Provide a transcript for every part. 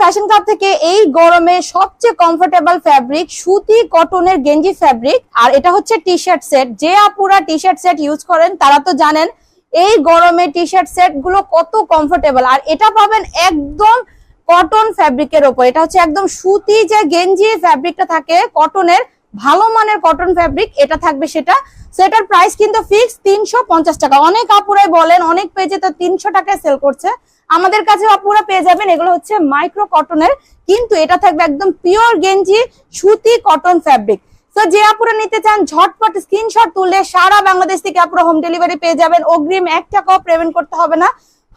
Fashion club থেকে এই গরমে সবচেয়ে কমফোর্টেবল ফ্যাব্রিক সুতি কটনের গেঞ্জি ফ্যাব্রিক আর এটা হচ্ছে টি শার্ট সেট যে আপুরা টি শার্ট সেট ইউজ করেন, তারা তো জানেন এই গরমে টি শার্ট সেটগুলো কত কমফোর্টেবল আর এটা পাবেন একদম কটন ফ্যাব্রিকের ওপর। এটা হচ্ছে একদম সুতি যে গেঞ্জি ফ্যাব্রিকটা থাকে কটনের ভালো মানের কটন ফ্যাব্রিক এটা থাকবে সেটা। সেটার প্রাইস কিন্তু ফিক্স তিনশো পঞ্চাশ টাকা। অনেক আপুরাই বলেন, অনেক পেজে তো তিনশো টাকায় সেল করছে। আমাদের কাছে আপুরা পেয়ে যাবেন। এগুলো হচ্ছে মাইক্রো কটনের কিন্তু এটা থাকবে একদম পিওর গেঞ্জি সুতি কটন ফ্যাব্রিক তো যে আপুরা নিতে চান, ঝটপট স্ক্রিনশট তুললে সারা বাংলাদেশ থেকে আপুরা হোম ডেলিভারি পেয়ে যাবেন। অগ্রিম এক টাকাও পেমেন্ট করতে হবে না।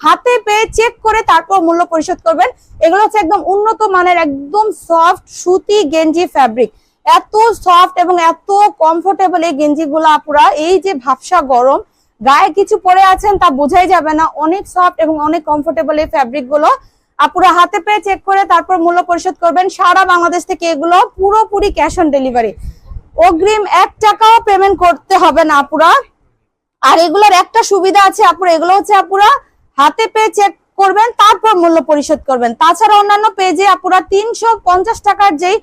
হাতে পেয়ে চেক করে তারপর মূল্য পরিশোধ করবেন। এগুলো হচ্ছে একদম উন্নত মানের, একদম সফট সুতি গেঞ্জি ফ্যাব্রিক এত সফট এবং এত কমফোর্টেবল এই গেঞ্জি গুলো আপুরা, এই যে ভাবসা গরম গায়ে কিছু পরে আছেন তা বোঝাই যাবে না। অনেক সফট এবং অনেক কমফোর্টেবল এই ফ্যাব্রিকগুলো। আপুরা হাতে পেয়ে চেক করে তারপর মূল্য পরিশোধ করবেন। সারা বাংলাদেশ থেকে এগুলো পুরোপুরি ক্যাশ অন ডেলিভারি অগ্রিম এক টাকাও পেমেন্ট করতে হবে না আপুরা। আর এগুলোর একটা সুবিধা আছে আপুরা, এগুলো হচ্ছে আপুরা হাতে পেয়ে চেক করবেন, তারপর মূল্য পরিশোধ করবেন। তাছাড়া অন্যান্য পেজে আপুরা তিনশো পঞ্চাশ টাকার যেই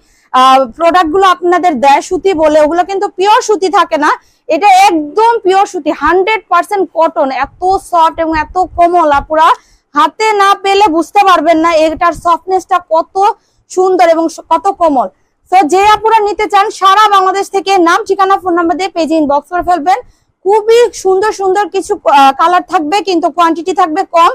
প্রোডাক্টগুলো আপনাদের দেয় সুতি বলে, ওগুলো কিন্তু পিওর সুতি থাকে না। এটা একদম পিওর সুতি হান্ড্রেড পার্সেন্ট কটন এত সফট এবং এত কোমল আপুরা হাতে না পেলে বুঝতে পারবেন না এটার সফটনেসটা কত সুন্দর এবং কত কোমল। তো যে আপুরা নিতে চান, সারা বাংলাদেশ থেকে নাম, ঠিকানা ফোন নাম্বার দিয়ে পেজে ইনবক্স করে ফেলবেন। খুবই সুন্দর সুন্দর কিছু কালার থাকবে, কিন্তু কোয়ান্টিটি থাকবে কম।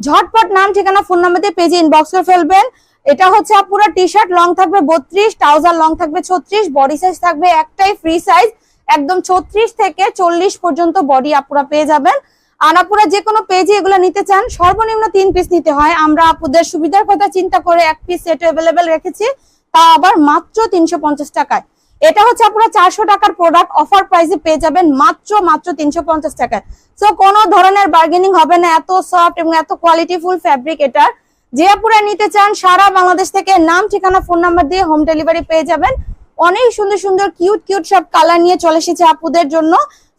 ঝটপট নাম, ঠিকানা ফোন নাম্বার দিয়ে পেজে ইনবক্স করে ফেলবেন। এটা হচ্ছে আপুরা টি শার্ট লং থাকবে বত্রিশ ট্রাউজার লং থাকবে ছত্রিশ বডি সাইজ থাকবে একটাই ফ্রি সাইজ একদম ছত্রিশ থেকে চল্লিশ পর্যন্ত বডি আপুরা পেয়ে যাবেন। আর আপুরা যে কোনো পেজে এগুলো নিতে চান, সর্বনিম্ন তিন পিস নিতে হয়। আমরা আপুদের সুবিধার কথা চিন্তা করে এক পিস সেট অ্যাভেলেবেল রেখেছি, তা আবার মাত্র তিনশো পঞ্চাশ টাকায়। এটা হচ্ছে আপনারা চারশো টাকার প্রোডাক্ট অফার প্রাইসে পেয়ে যাবেন মাত্র মাত্র তিনশো পঞ্চাশ টাকায়। সো কোনো ধরনের বার্গেনিং হবে না, এত সফট এবং এত কোয়ালিটিফুল ফ্যাব্রিক এটার। যে আপুরা নিতে চান, সারা বাংলাদেশ থেকে নাম, ঠিকানা ফোন নাম্বার দিয়ে হোম ডেলিভারি পেয়ে যাবেন। অনেক সুন্দর সুন্দর কিউট কিউট সব কালার নিয়ে চলে এসেছে আপুদের জন্য।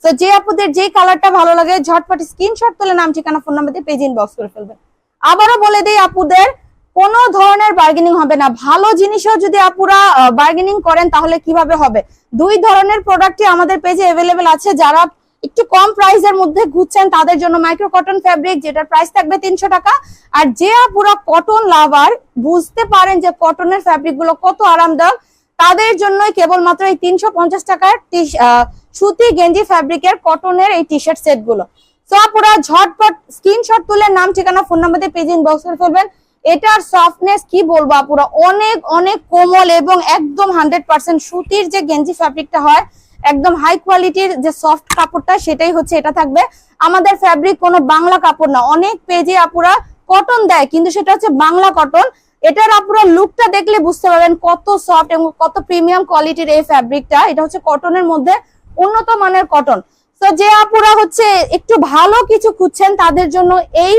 তো যে আপুদের যে কালারটা ভালো লাগে, ঝটপট স্ক্রিনশট তুলে নাম, ঠিকানা ফোন নাম্বার দিয়ে পেজ ইনবক্স করে ফেলবেন। আবারও বলে দিই আপুদের কোনো ধরনের বার্গেনিং হবে না। ভালো জিনিসও যদি আপুরা বার্গেনিং করেন তাহলে কীভাবে হবে? দুই ধরনের প্রোডাক্টই আমাদের পেজে অ্যাভেলেবেল আছে। যারা একটু কম প্রাইসের মধ্যে ঘুরছেন, তাদের জন্য মাইক্রো কটন ফ্যাব্রিক যেটার প্রাইস থাকবে তিনশো টাকা। আর যে আপুরা কটন লাভার বুঝতে পারেন যে কটনের ফ্যাব্রিকগুলো কত আরামদায়ক। তাদের জন্যই কেবলমাত্র এই তিনশো পঞ্চাশ টাকার টি- সুতি গেঞ্জি ফ্যাব্রিকের কটনের এই টি শার্ট সেটগুলো তো আপুরা ঝটপট স্ক্রিনশট তুলে নাম, ঠিকানা ফোন নাম্বার দিয়ে পেজ ইনবক্স করে ফেলবেন। এটার সফটনেস কি বলব আপুরা? অনেক অনেক কোমল এবং একদম হান্ড্রেড পার্সেন্ট সুতির যে গেঞ্জি ফ্যাব্রিকটা হয়, একদম হাই কোয়ালিটির যে সফট কাপড়টা, সেটাই হচ্ছে, এটা থাকবে। আমাদের ফ্যাব্রিক কোনো বাংলা কাপড় না। অনেক পেজে আপুরা কটন দেয়, কিন্তু সেটা হচ্ছে বাংলা কটন এটার আপুরা লুকটা দেখলে বুঝতে পারবেন কত সফট এবং কত প্রিমিয়াম কোয়ালিটির এই ফ্যাব্রিকটা এটা হচ্ছে কটনের মধ্যে উন্নত মানের কটন তো যে আপুরা হচ্ছে একটু ভালো কিছু খুঁজছেন, তাদের জন্য এই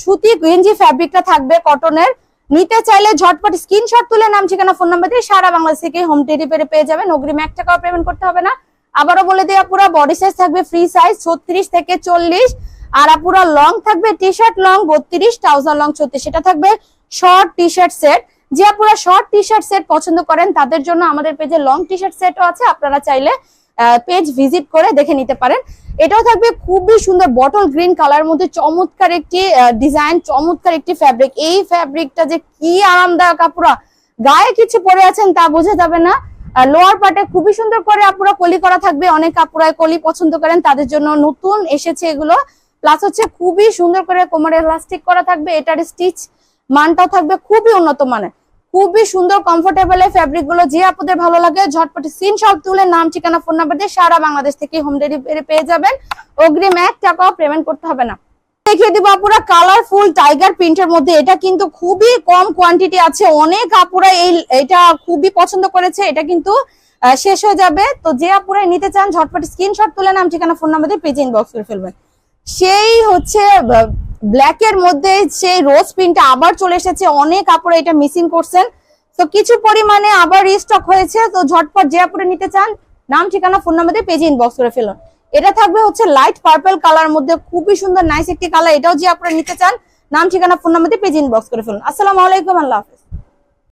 সুতি গেঞ্জি ফ্যাব্রিকটা থাকবে কটনের নিতে চাইলে ঝটপট স্ক্রিনশট তুলে নাম, ঠিকানা ফোন নাম্বার দিয়ে সারা বাংলাদেশ থেকে হোম ডেলিভারি পেয়ে যাবেন। অগ্রিম এক টাকাও পেমেন্ট করতে হবে না। আবারও বলে দিই, আপুরা বডি সাইজ থাকবে ফ্রি সাইজ ছত্রিশ থেকে চল্লিশ। আর আপুরা লং থাকবে টি শার্ট লং বত্রিশ ট্রাউজার লং ছত্রিশ। সেটা থাকবে শর্ট টি শার্ট সেট যে আপনারা শর্ট টি শার্ট সেট পছন্দ করেন, তাদের জন্য আমাদের পেজে লং টি শার্ট সেটও আছে। আপনারা চাইলে পেজ ভিজিট করে দেখে নিতে পারেন। এটাও থাকবে খুবই সুন্দর বটল গ্রিন কালার মধ্যে, চমৎকার একটি ডিজাইন চমৎকার একটি ফ্যাব্রিক এই ফ্যাব্রিকটা যে কি আরামদায়ক আপুরা। গায়ে কিছু পরে আছেন তা বোঝা যাবে না। লোয়ার পার্টে খুবই সুন্দর করে আপুরা কলি করা থাকবে। অনেক আপুরা কলি পছন্দ করেন, তাদের জন্য নতুন এসেছে এগুলো। প্লাস হচ্ছে খুবই সুন্দর করে কোমরে ইলাস্টিক করা থাকবে, এটার স্টিচ মানটাও থাকবে খুবই উন্নত মানের। খুবই সুন্দর কমফোর্টেবল এই ফ্যাব্রিকগুলো যে আপনাদের ভালো লাগে, ঝটপট স্ক্রিনশট তুলে, নাম, ঠিকানা ফোন নাম্বার দিয়ে সারা বাংলাদেশ থেকে হোম ডেলিভারি পেয়ে যাবেন। অগ্রিম এক টাকাও পেমেন্ট করতে হবে না। দেখিয়ে দিব আপুরা কালারফুল টাইগার প্রিন্টের মধ্যে। এটা কিন্তু খুবই কম কোয়ান্টিটি আছে। অনেক আপুরা এই, এটা খুবই পছন্দ করেছে। এটা কিন্তু শেষ হয়ে যাবে। তো যে আপুরা নিতে চান, ঝটপট স্ক্রিনশট তুলে, নাম, ঠিকানা ফোন নাম্বার দিয়ে পেজে ইনবক্স করে ফেলবেন। সেই হচ্ছে ব্ল্যাক এর মধ্যে সেই রোজ প্রিন্টটা আবার চলে এসেছে। অনেক আপুরা এটা মিসিং করছেন। তো কিছু পরিমাণে আবার রিস্টক হয়েছে। তো ঝটপট যে আপুরা নিতে চান, নাম, ঠিকানা ফোন নাম্বার দিয়ে পেজে ইনবক্স করে ফেলুন। এটা থাকবে হচ্ছে লাইট পার্পল কালার মধ্যে। খুবই সুন্দর নাইস একটি কালার এটাও যে আপনারা নিতে চান, নাম, ঠিকানা ফোন নাম্বার দিয়ে পেজ ইনবক্স করে ফেলুন। আসসালামু আলাইকুম, আল্লাহ হাফেজ।